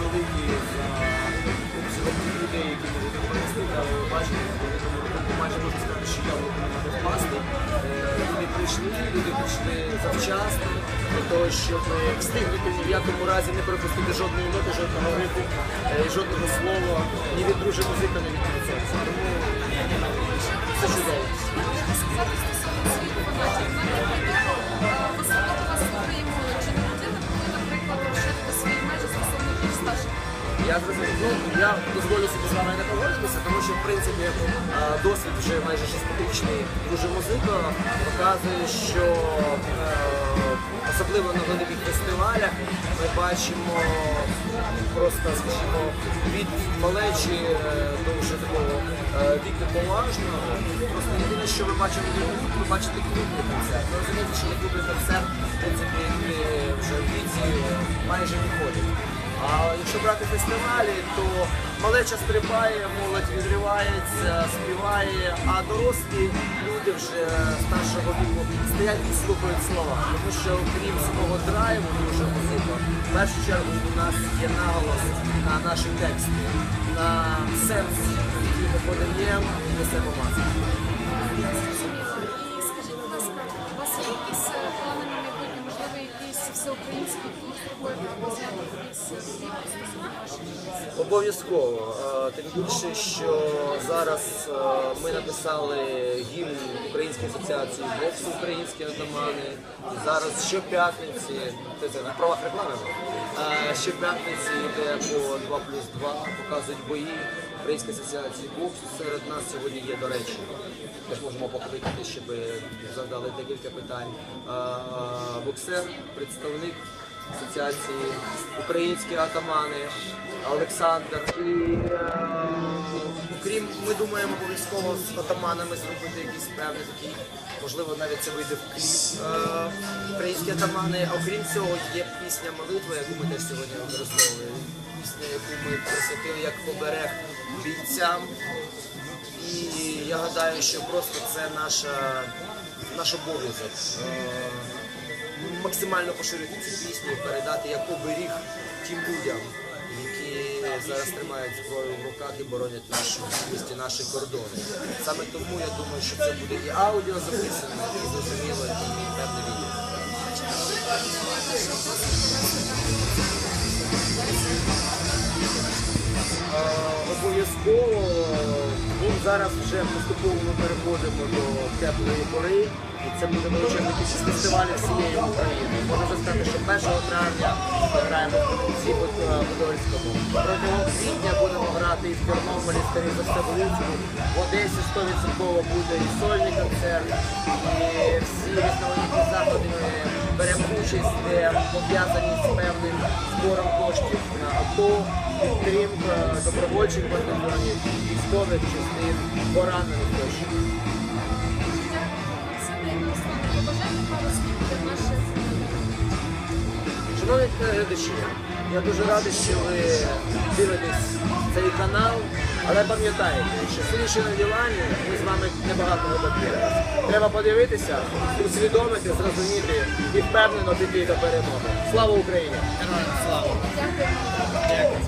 великі за людей, які можуть допомогти, але ви бачите, майже можна сказати, що я можу впасти. Е, люди прийшли, люди прийшли завчасно, для того, щоб е, встигнути ні в якому разі не пропустити жодної ноти, жодного рифу, е, жодного слова, ні від дружі музика, ні від концерту. Тому це чудово. Я зрозумів. Ну, я дозволю собі з вами не погодитися, тому що в принципі е, досвід вже майже шестирічний дуже музика показує, що е, особливо на великих фестивалях ми бачимо просто, скажімо, від малечі е, до вже такого е, віку поважного. Просто єдине, що ви бачите, ви бачите клубний концерт. Розумієте, що на клубний концерт, в принципі, вже в віці майже не ходять. А якщо брати фестивалі, то малеча стрибає, молодь відривається, співає, а дорослі люди вже старшого віку стоять і слухають слова. Тому що крім свого драйву, дуже музика, в першу чергу у нас є наголос на наші тексти, на сенс, який ми подаємо і несемо маску. Всеукраїнський тур зробити? Обов'язково. Тим більше, що зараз ми написали гімн Української асоціації боксу українські атамани. Зараз щоп'ятниці, це на правах реклами, щоп'ятниці йде по 2 плюс 2, показують бої Української асоціація боксу. Серед нас сьогодні є, до речі, теж можемо покликати, щоб задали декілька питань. Боксер, представник асоціації українські атамани Олександр. І е, окрім, ми думаємо обов'язково з атаманами зробити якийсь певний такий, можливо, навіть це вийде в кліп. Е, українські атамани. Окрім цього, є пісня молитва, яку ми теж сьогодні використовуємо. Пісня, яку ми присвятили як оберег бійцям. І я гадаю, що просто це наша, наш обов'язок. Е, максимально поширити ці пісні, передати як оберіг тим людям, які зараз тримають зброю в руках і боронять нашу місті, наші кордони. Саме тому я думаю, що це буде і аудіо записано, і зрозуміло, і певне відео. Е, Обов'язково ну, зараз вже поступово ми переходимо до теплої пори, це буде величезна кількість фестивалів всієї України. Можу сказати, що 1 травня ми граємо в Кременці Подольському. Протягом квітня будемо грати і в Тернополі, скоріше за все в Луцьку. В Одесі 100% буде і сольний концерт, і всі різноманітні заходи ми беремо участь, пов'язані з певним збором коштів на АТО, підтримка добровольчих батальйонів, військових частин, поранених тощо. Шановні глядачі, я дуже радий, що ви дивитесь цей канал, але пам'ятайте, що сидячи на дивані, ми з вами небагато не. Треба подивитися, усвідомити, зрозуміти і впевнено піти до перемоги. Слава Україні! дякуємо.